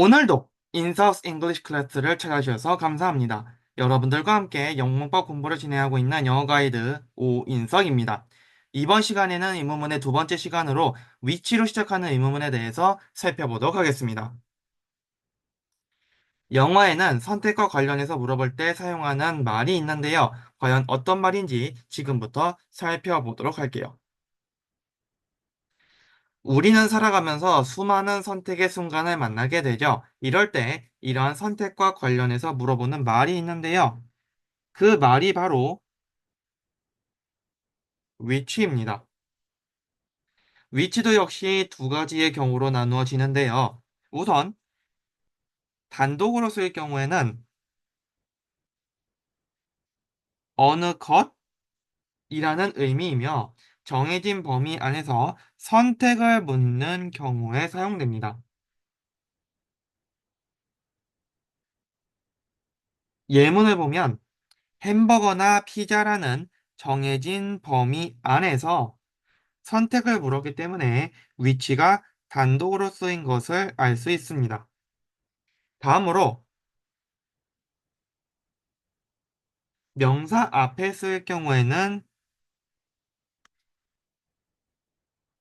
오늘도 인서스 잉글리시 클래스를 찾아주셔서 감사합니다. 여러분들과 함께 영문법 공부를 진행하고 있는 영어 가이드 오인석입니다. 이번 시간에는 의문문의 두 번째 시간으로 위치로 시작하는 의문문에 대해서 살펴보도록 하겠습니다. 영어에는 선택과 관련해서 물어볼 때 사용하는 말이 있는데요. 과연 어떤 말인지 지금부터 살펴보도록 할게요. 우리는 살아가면서 수많은 선택의 순간을 만나게 되죠. 이럴 때 이러한 선택과 관련해서 물어보는 말이 있는데요. 그 말이 바로 위치입니다. 위치도 역시 두 가지의 경우로 나누어지는데요. 우선 단독으로 쓸 경우에는 어느 것이라는 의미이며 정해진 범위 안에서 선택을 묻는 경우에 사용됩니다. 예문을 보면 햄버거나 피자라는 정해진 범위 안에서 선택을 물었기 때문에 위치가 단독으로 쓰인 것을 알 수 있습니다. 다음으로 명사 앞에 쓸 경우에는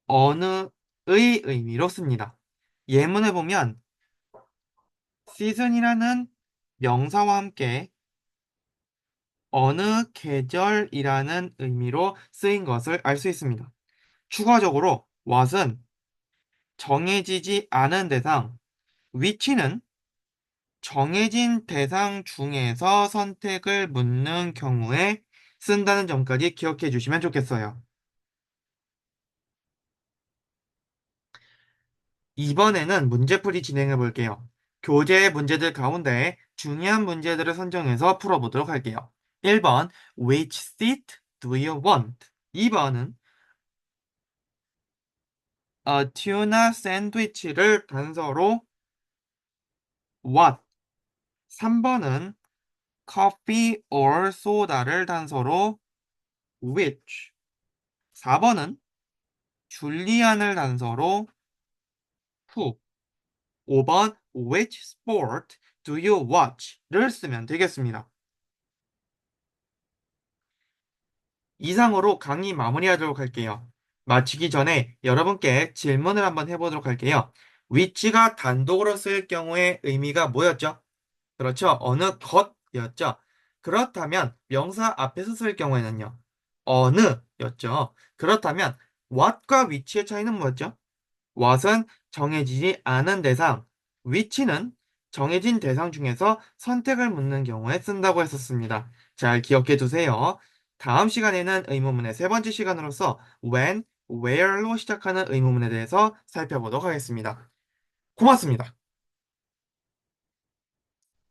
어느의 의미로 씁니다. 예문을 보면 season이라는 명사와 함께 어느 계절이라는 의미로 쓰인 것을 알 수 있습니다. 추가적으로 what은 정해지지 않은 대상, 위치는 정해진 대상 중에서 선택을 묻는 경우에 쓴다는 점까지 기억해 주시면 좋겠어요. 이번에는 문제풀이 진행해 볼게요. 교재 문제들 가운데 중요한 문제들을 선정해서 풀어보도록 할게요. 1번 Which seat do you want? 2번은 어, 튜나 샌드위치를 단서로 what 3번은 coffee or soda를 단서로 which 4번은 줄리안을 단서로 who 5번 which sport do you watch?를 쓰면 되겠습니다. 이상으로 강의 마무리하도록 할게요. 마치기 전에 여러분께 질문을 한번 해보도록 할게요. 위치가 단독으로 쓸 경우의 의미가 뭐였죠? 그렇죠. 어느 것이었죠. 그렇다면 명사 앞에서 쓸 경우에는요. 어느였죠. 그렇다면 what과 위치의 차이는 뭐였죠? what은 정해지지 않은 대상, 위치는 정해진 대상 중에서 선택을 묻는 경우에 쓴다고 했었습니다. 잘 기억해 두세요. 다음 시간에는 의문문의 세 번째 시간으로서 when, where로 시작하는 의문문에 대해서 살펴보도록 하겠습니다. 고맙습니다.